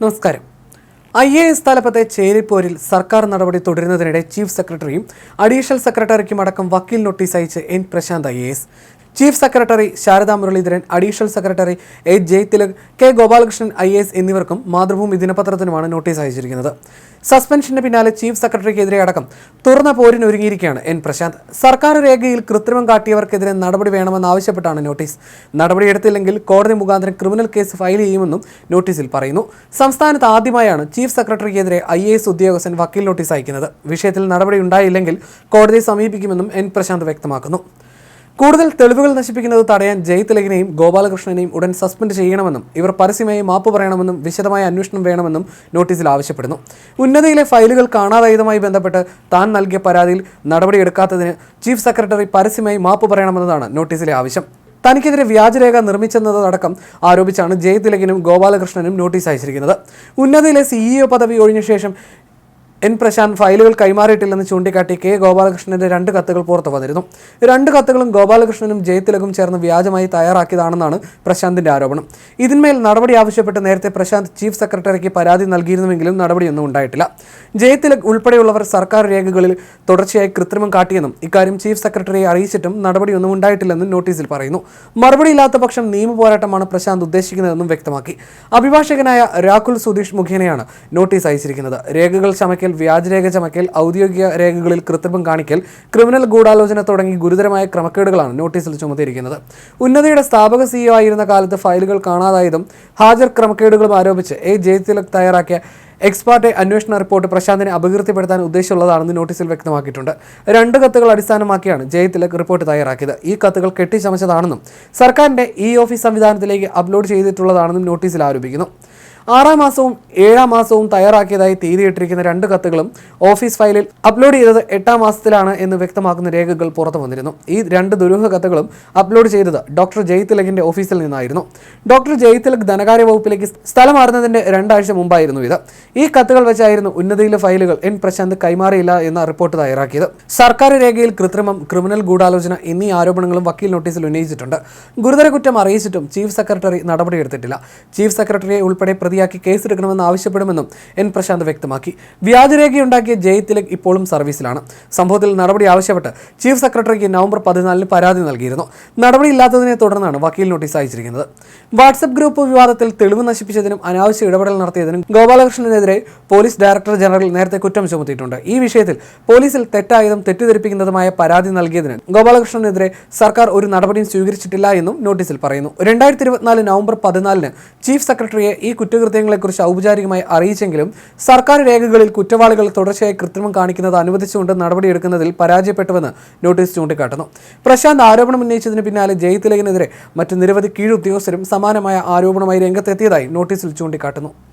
നമസ്കാരം. I A S തലപ്പത്തെ ചേരിപ്പോരിൽ സർക്കാർ നടപടി തുടരുന്നതിനിടെ ചീഫ് സെക്രട്ടറിയും അഡീഷണൽ സെക്രട്ടറിക്കും അടക്കം വക്കീൽ നോട്ടീസ് അയച്ച് N Prashanth I A S. Chief secretary Sharada Muraleedharan additional secretary A Jai Tilak K Gopalakrishnan I S എന്നിവർക്കും മാതൃഭൂമി ദിനപത്രത്തിനുമാണ് നോട്ടീസ് അയച്ചിരിക്കുന്നത്. സസ്പെൻഷന് പിന്നാലെ ചീഫ് സെക്രട്ടറിക്കെതിരെ അടക്കം തുറന്ന പോരിനൊരുങ്ങിയിരിക്കുകയാണ് എൻ പ്രശാന്ത്. സർക്കാർ രേഖയിൽ കൃത്രിമം കാട്ടിയവർക്കെതിരെ നടപടി വേണമെന്നാവശ്യപ്പെട്ടാണ് നോട്ടീസ്. നടപടിയെടുത്തില്ലെങ്കിൽ കോടതി മുഖാന്തരം ക്രിമിനൽ കേസ് ഫയൽ ചെയ്യുമെന്നും നോട്ടീസിൽ പറയുന്നു. സംസ്ഥാനത്ത് ആദ്യമായാണ് ചീഫ് സെക്രട്ടറിക്കെതിരെ ഐ എ എസ് ഉദ്യോഗസ്ഥൻ വക്കീൽ നോട്ടീസ് അയക്കുന്നത്. വിഷയത്തിൽ നടപടി ഉണ്ടായില്ലെങ്കിൽ കോടതിയെ സമീപിക്കുമെന്നും എൻ പ്രശാന്ത് വ്യക്തമാക്കുന്നു. കൂടുതൽ തെളിവുകൾ നശിപ്പിക്കുന്നത് തടയാൻ ജയ്തിലകിനെയും ഗോപാലകൃഷ്ണനെയും ഉടൻ സസ്പെൻഡ് ചെയ്യണമെന്നും ഇവർ പരസ്യമായി മാപ്പ് പറയണമെന്നും വിശദമായ അന്വേഷണം വേണമെന്നും നോട്ടീസിൽ ആവശ്യപ്പെടുന്നു. ഉന്നതിയിലെ ഫയലുകൾ കാണാതായതുമായി ബന്ധപ്പെട്ട് താൻ നൽകിയ പരാതിയിൽ നടപടിയെടുക്കാത്തതിന് ചീഫ് സെക്രട്ടറി പരസ്യമായി മാപ്പ് പറയണമെന്നതാണ് നോട്ടീസിലെ ആവശ്യം. തനിക്കെതിരെ വ്യാജരേഖ നിർമ്മിച്ചെന്നതടക്കം ആരോപിച്ചാണ് ജയ് തിലകിനും ഗോപാലകൃഷ്ണനും നോട്ടീസ് അയച്ചിരിക്കുന്നത്. ഉന്നതിയിലെ സിഇഒ പദവി ഒഴിഞ്ഞ ശേഷം എൻ പ്രശാന്ത് ഫയലുകൾ കൈമാറിയിട്ടില്ലെന്ന് ചൂണ്ടിക്കാട്ടി കെ ഗോപാലകൃഷ്ണന്റെ രണ്ട് കത്തുകൾ പുറത്തു വന്നിരുന്നു. രണ്ട് കത്തുകളും ഗോപാലകൃഷ്ണനും ജയതിലകും ചേർന്ന് വ്യാജമായി തയ്യാറാക്കിയതാണെന്നാണ് പ്രശാന്തിന്റെ ആരോപണം. ഇതിന്മേൽ നടപടി ആവശ്യപ്പെട്ട് നേരത്തെ പ്രശാന്ത് ചീഫ് സെക്രട്ടറിക്ക് പരാതി നൽകിയിരുന്നുവെങ്കിലും നടപടിയൊന്നും ഉണ്ടായിട്ടില്ല. ജയതിലക് ഉൾപ്പെടെയുള്ളവർ സർക്കാർ രേഖകളിൽ തുടർച്ചയായി കൃത്രിമം കാട്ടിയെന്നും ഇക്കാര്യം ചീഫ് സെക്രട്ടറിയെ അറിയിച്ചിട്ടും നടപടിയൊന്നും ഉണ്ടായിട്ടില്ലെന്നും നോട്ടീസിൽ പറയുന്നു. മറുപടിയില്ലാത്ത പക്ഷം നിയമ പോരാട്ടമാണ് പ്രശാന്ത് ഉദ്ദേശിക്കുന്നതെന്നും വ്യക്തമാക്കി. അഭിഭാഷകനായ രാഹുൽ സുധീഷ് മുഖേനയാണ് നോട്ടീസ് അയച്ചിരിക്കുന്നത്. രേഖകൾ വ്യാജരേഖ ചമയ്ക്കൽ ഔദ്യോഗിക രേഖകളിൽ കൃത്രിമം കാണിക്കൽ ക്രിമിനൽ ഗൂഢാലോചന തുടങ്ങി ഗുരുതരമായ ക്രമക്കേടുകളാണ് നോട്ടീസിൽ ചുമത്തിയിരിക്കുന്നത്. ഉന്നതിയുടെ സ്ഥാപക സിഇഒ ആയിരുന്ന കാലത്ത് ഫയലുകൾ കാണാതായതും ഹാജർ ക്രമക്കേടുകളും ആരോപിച്ച് എ. ജയതിലക് തയ്യാറാക്കിയ എക്സ്പാർട്ടെ അന്വേഷണ റിപ്പോർട്ട് പ്രശാന്തിനെ അപകീർത്തിപ്പെടുത്താൻ ഉദ്ദേശമുള്ളതാണെന്ന് നോട്ടീസിൽ വ്യക്തമാക്കിയിട്ടുണ്ട്. രണ്ട് കത്തുകൾ അടിസ്ഥാനമാക്കിയാണ് ജയതിലക് റിപ്പോർട്ട് തയ്യാറാക്കിയത്. ഈ കത്തുകൾ കെട്ടിച്ചമച്ചതാണെന്നും സർക്കാരിന്റെ ഇ ഓഫീസ് സംവിധാനത്തിലേക്ക് അപ്ലോഡ് ചെയ്തിട്ടുള്ളതാണെന്നും നോട്ടീസിൽ ആരോപിക്കുന്നു. ആറാം മാസവും ഏഴാം മാസവും തയ്യാറാക്കിയതായി തീയതിയിട്ടിരിക്കുന്ന രണ്ട് കത്തുകളും ഓഫീസ് ഫയലിൽ അപ്ലോഡ് ചെയ്തത് എട്ടാം മാസത്തിലാണ് എന്ന് വ്യക്തമാക്കുന്ന രേഖകൾ പുറത്തു വന്നിരുന്നു. ഈ രണ്ട് ദുരൂഹ കത്തുകളും അപ്ലോഡ് ചെയ്തത് ഡോക്ടർ ജയ്തിലകിന്റെ ഓഫീസിൽ നിന്നായിരുന്നു. ഡോക്ടർ ജയ്തിലക് ധനകാര്യ വകുപ്പിലേക്ക് സ്ഥലം മാറുന്നതിന്റെ രണ്ടാഴ്ച മുമ്പായിരുന്നു ഇത്. ഈ കത്തുകൾ വെച്ചായിരുന്നു ഉന്നതിയിലെ ഫയലുകൾ എൻ പ്രശാന്ത് കൈമാറിയില്ല എന്ന റിപ്പോർട്ട് തയ്യാറാക്കിയത്. സർക്കാർ രേഖയിൽ കൃത്രിമം ക്രിമിനൽ ഗൂഢാലോചന എന്നീ ആരോപണങ്ങളും വക്കീൽ നോട്ടീസിൽ ഉന്നയിച്ചിട്ടുണ്ട്. ഗുരുതര കുറ്റം അറിയിച്ചിട്ടും ചീഫ് സെക്രട്ടറി നടപടിയെടുത്തിട്ടില്ല. ചീഫ് സെക്രട്ടറിയെ ഉൾപ്പെടെ പ്രതിയാക്കി കേസെടുക്കണമെന്ന് ആവശ്യപ്പെടുമെന്നും എൻ പ്രശാന്ത് വ്യക്തമാക്കി. വ്യാജരേഖയുണ്ടാക്കിയ ജയ് തിലക് ഇപ്പോഴും സർവീസിലാണ്. സംഭവത്തിൽ നടപടി ആവശ്യപ്പെട്ട് ചീഫ് സെക്രട്ടറിക്ക് നവംബർ പതിനാലിന് പരാതി നൽകിയിരുന്നു. നടപടിയില്ലാത്തതിനെ തുടർന്നാണ് വക്കീൽ നോട്ടീസ് അയച്ചിരിക്കുന്നത്. വാട്സപ്പ് ഗ്രൂപ്പ് വിവാദത്തിൽ തെളിവ് നശിപ്പിച്ചതിനും അനാവശ്യ ഇടപെടൽ നടത്തിയതിനും ഗോപാലകൃഷ്ണനെതിരെ പോലീസ് ഡയറക്ടർ ജനറൽ നേരത്തെ കുറ്റം ചുമത്തിയിട്ടുണ്ട്. ഈ വിഷയത്തിൽ പോലീസിൽ തെറ്റായതും തെറ്റിദ്ധരിപ്പിക്കുന്നതുമായ പരാതി നൽകിയതിന് ഗോപാലകൃഷ്ണനെതിരെ സർക്കാർ ഒരു നടപടിയും സ്വീകരിച്ചിട്ടില്ല എന്നും നോട്ടീസിൽ പറയുന്നു. രണ്ടായിരത്തി ഇരുപത്തിനാല് നവംബർ പതിനാലിന് ചീഫ് സെക്രട്ടറിയെ ഈ കുറ്റകൃത്യങ്ങളെക്കുറിച്ച് ഔപചാരികമായി അറിയിച്ചെങ്കിലും സർക്കാർ രേഖകളിൽ കുറ്റവാളികൾ തുടർച്ചയായി കൃത്രിമം കാണിക്കുന്നത് അനുവദിച്ചുകൊണ്ട് നടപടിയെടുക്കുന്നതിൽ പരാജയപ്പെട്ടുവെന്ന് നോട്ടീസ് ചൂണ്ടിക്കാട്ടുന്നു. പ്രശാന്ത് ആരോപണം ഉന്നയിച്ചതിന് പിന്നാലെ ജയ്തിലകിനെതിരെ മറ്റ് നിരവധി കീഴുദ്യോഗസ്ഥരും സമാനമായ ആരോപണമായി രംഗത്തെത്തിയതായി നോട്ടീസിൽ ചൂണ്ടിക്കാട്ടുന്നു.